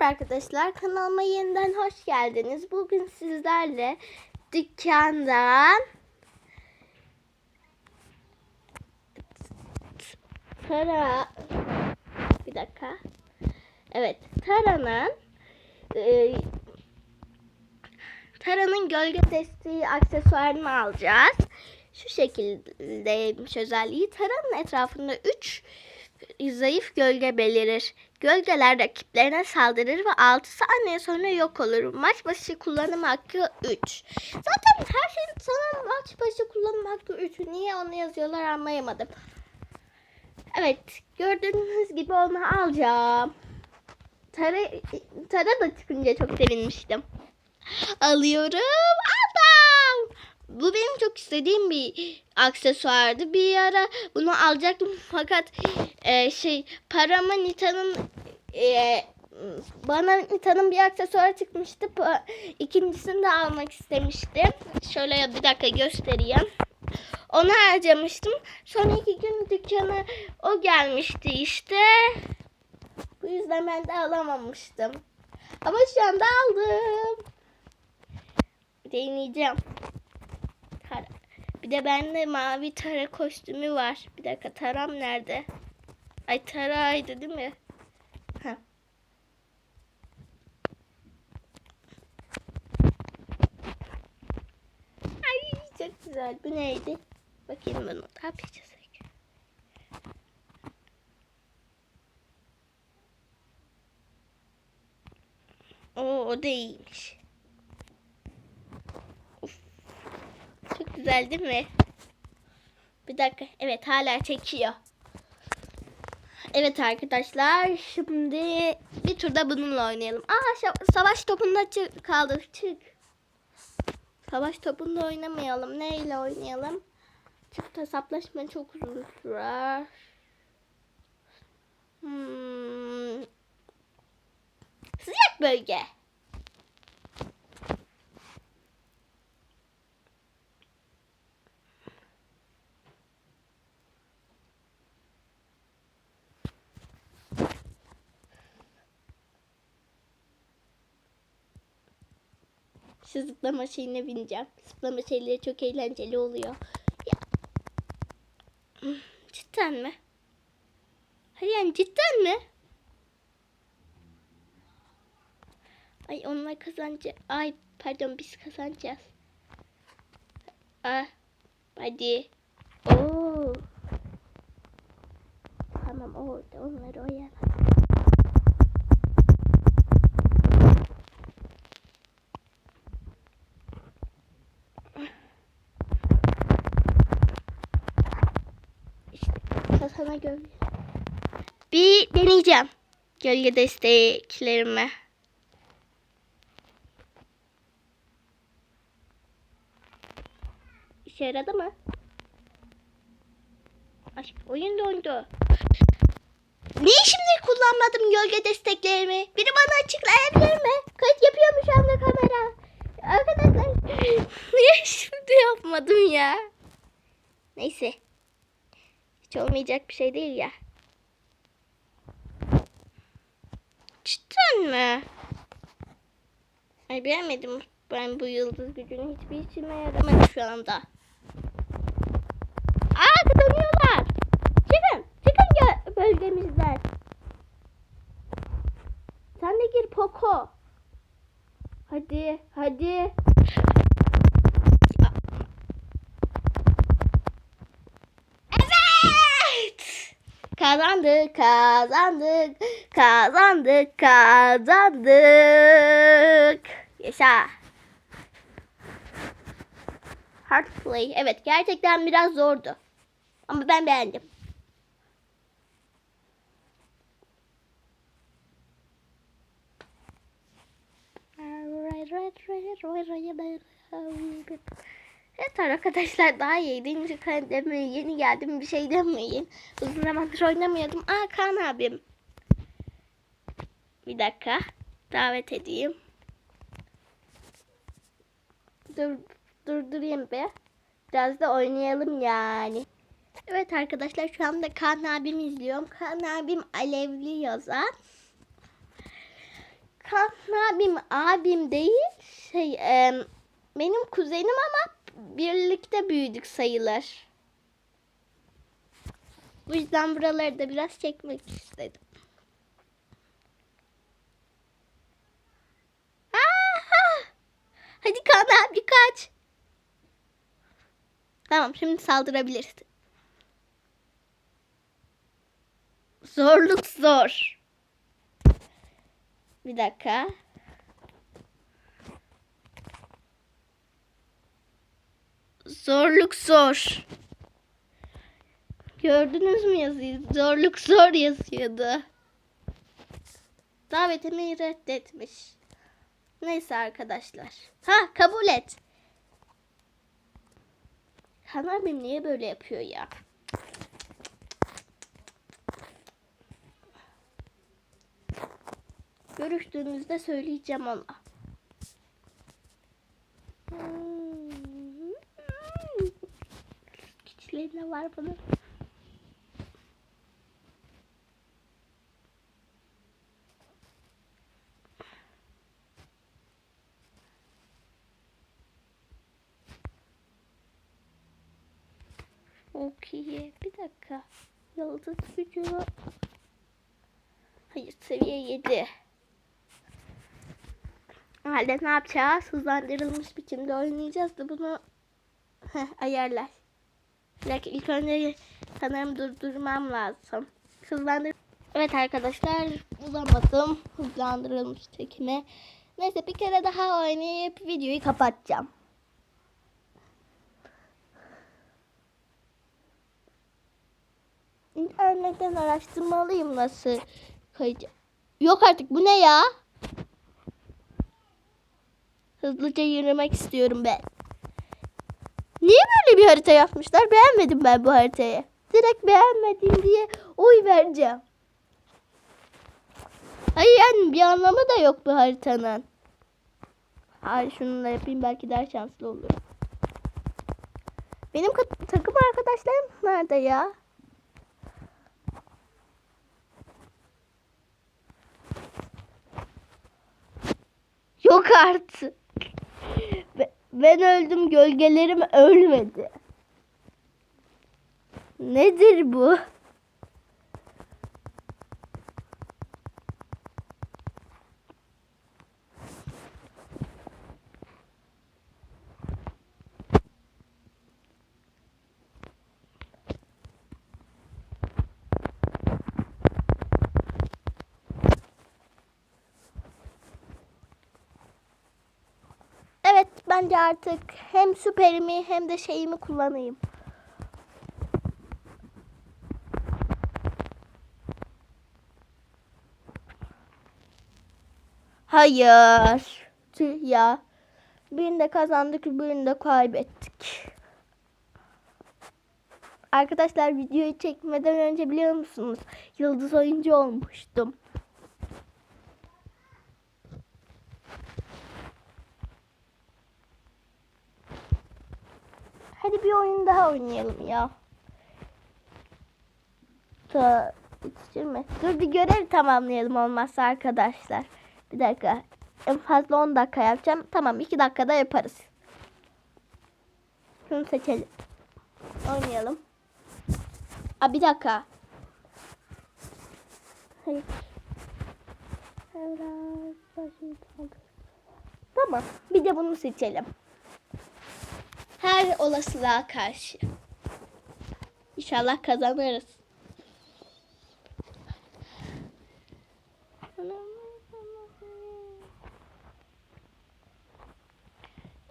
Merhaba arkadaşlar kanalıma yeniden hoş geldiniz. Bugün sizlerle dükkandan Tara bir dakika. Evet, Tara'nın e, Tara'nın gölge desteği aksesuarını alacağız. Şu şekildeymiş özelliği. Tara'nın etrafında 3 zayıf gölge belirir. Gölgeler rakiplerine saldırır ve 6 saniye sonra yok olur. Maç başı kullanım hakkı 3. Zaten her şeyin sana maç başı kullanım hakkı 3. Niye onu yazıyorlar anlayamadım. Evet gördüğünüz gibi onu alacağım. Tara, Tara da çıkınca çok sevinmiştim. Alıyorum. Aldım. Bu benim çok istediğim bir aksesuardı. Bir ara bunu alacaktım fakat e, şey parama Nita'nın e, bana Nita'nın bir aksesuarı çıkmıştı. İkincisini de almak istemiştim. Şöyle bir dakika göstereyim. Onu harcamıştım. Sonra iki gün dükkana o gelmişti işte. Bu yüzden ben de alamamıştım. Ama şu anda aldım. Deneyeceğim. Bir de bende mavi tara kostümü var. Bir dakika taram nerede? Ay taraydı değil mi? Ha. Ay çok güzel. Bu neydi? Bakayım bunu. Ne yapacağız? Oo, o da Çok güzel değil mi? Bir dakika. Evet hala çekiyor. Evet arkadaşlar şimdi bir turda bununla oynayalım. Aa savaş topunda çık kaldık. Çık. Savaş topunda oynamayalım. Neyle oynayalım? Çift hesaplaşma çok uzun sürer. Hmm. Sıcak bölge. Şu zıplama şeyine bineceğim. Zıplama şeyleri çok eğlenceli oluyor. Ya. Cidden mi? Hayır yani cidden mi? Ay onlar kazanacak. Ay pardon biz kazanacağız. Ah hadi. Oo. Tamam orada onları oyalar. Gölge. Bir deneyeceğim. Gölge desteklerimi. İşe yaradı mı? Ay, oyun dondu. Niye şimdi kullanmadım gölge desteklerimi? Biri bana açıklayabilir mi? Kayıt yapıyormuş şu anda kamera. Arkadaşlar niye şimdi yapmadım ya? Neyse. Hiç olmayacak bir şey değil ya. Cidden mi? Ay beğenmedim ben bu yıldız gücünü hiçbir işime yaramadı şu anda. Aa kazanıyorlar. Çıkın. Çıkın bölgemizden. Sen de gir Poco. Hadi hadi. Kazandık, kazandık, kazandık, kazandık. Yaşa. Hard play. Evet, gerçekten biraz zordu. Ama ben beğendim. Evet arkadaşlar daha yedinci kademe yeni geldim bir şey demeyin. Uzun zamandır oynamıyordum. Aa Kaan abim. Bir dakika. Davet edeyim. Dur, durdurayım be. Biraz da oynayalım yani. Evet arkadaşlar şu anda Kaan abim izliyorum. Kaan abim alevli yazar. Kaan abim abim değil şey e, benim kuzenim ama birlikte büyüdük sayılır. Bu yüzden buraları da biraz çekmek istedim. Aha! Hadi Kaan abi kaç. Tamam şimdi saldırabiliriz. Zorluk zor. Bir dakika. Zorluk zor. Gördünüz mü yazıyı? Zorluk zor yazıyordu. Davetimi reddetmiş. Neyse arkadaşlar. Ha kabul et. Han abim niye böyle yapıyor ya? Görüştüğümüzde söyleyeceğim ona. Hmm. Küçüklerine var bunun. Çok iyi. Bir dakika. Yıldız gücü. Hayır seviye 7. O halde ne yapacağız? Hızlandırılmış biçimde oynayacağız da bunu Heh, ayarlar. Dakika ilk önce sanırım durdurmam lazım. Hızlandır. Evet arkadaşlar bulamadım hızlandırılmış çekimi. Neyse bir kere daha oynayıp videoyu kapatacağım. İnternetten araştırmalıyım nasıl kayacağım. Yok artık bu ne ya? Hızlıca yürümek istiyorum ben. Niye böyle bir harita yapmışlar? Beğenmedim ben bu haritayı. Direkt beğenmedim diye oy vereceğim. Hayır yani bir anlamı da yok bu haritanın. Hayır şununla yapayım belki daha şanslı olurum. Benim takım arkadaşlarım nerede ya? Yok artık. Be- Ben öldüm gölgelerim ölmedi. Nedir bu? Evet bence artık hem süperimi hem de şeyimi kullanayım. Hayır. Tüh ya. Birini kazandık, birini de kaybettik. Arkadaşlar videoyu çekmeden önce biliyor musunuz? Yıldız oyuncu olmuştum. Hadi bir oyun daha oynayalım ya. Ta yetiştirme. Dur bir görev tamamlayalım olmazsa arkadaşlar. Bir dakika. En fazla 10 dakika yapacağım. Tamam 2 dakikada yaparız. Şunu seçelim. Oynayalım. Aa bir dakika. Hayır. Tamam. Bir de bunu seçelim. Her olasılığa karşı. İnşallah kazanırız.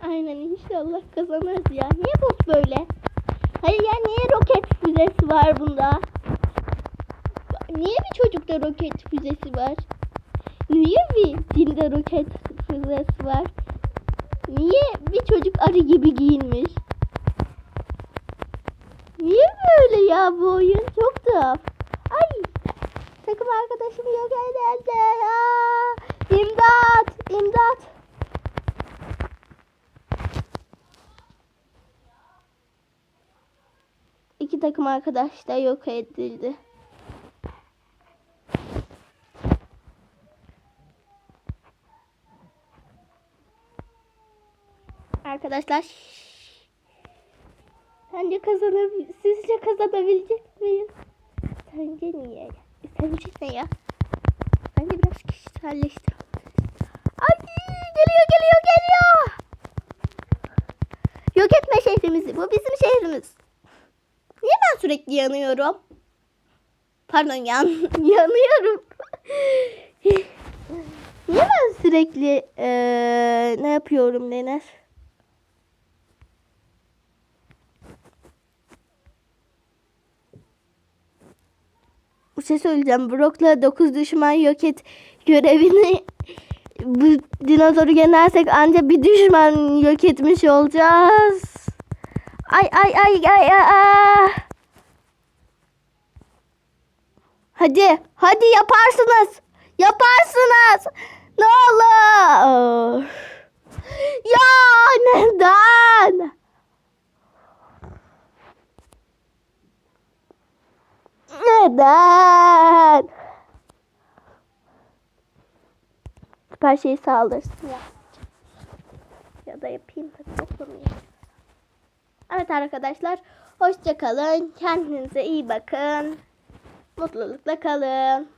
Aynen inşallah kazanırız ya. Niye bot böyle? Hayır ya niye roket füzesi var bunda? Niye bir çocukta roket füzesi var? Niye bir cinde roket füzesi var? Niye bir çocuk arı gibi giyinmiş? Niye böyle ya bu oyun? Çok tuhaf. Ay takım arkadaşım yok edildi. Aa, İmdat! İmdat! İki takım arkadaş da yok edildi. Arkadaşlar. Sence kazanabil sizce kazanabilecek miyiz? Sence niye? Sence ne ya? Bence biraz kişiselleştir. Ay geliyor geliyor geliyor. Yok etme şehrimizi. Bu bizim şehrimiz. Niye ben sürekli yanıyorum? Pardon yan yanıyorum. Niye ben sürekli eee, ne yapıyorum Nener? Bir şey söyleyeceğim. Brock'la 9 düşman yok et görevini bu dinozoru yenersek anca bir düşman yok etmiş olacağız. Ay ay ay ay ay. ay. Hadi, hadi yaparsınız. Yaparsınız. Ne olur. Ya neden? Neden? Süper şeyi saldırsın ya. Ya da yapayım tabii dokunmayayım. Evet arkadaşlar. Hoşça kalın. Kendinize iyi bakın. Mutlulukla kalın.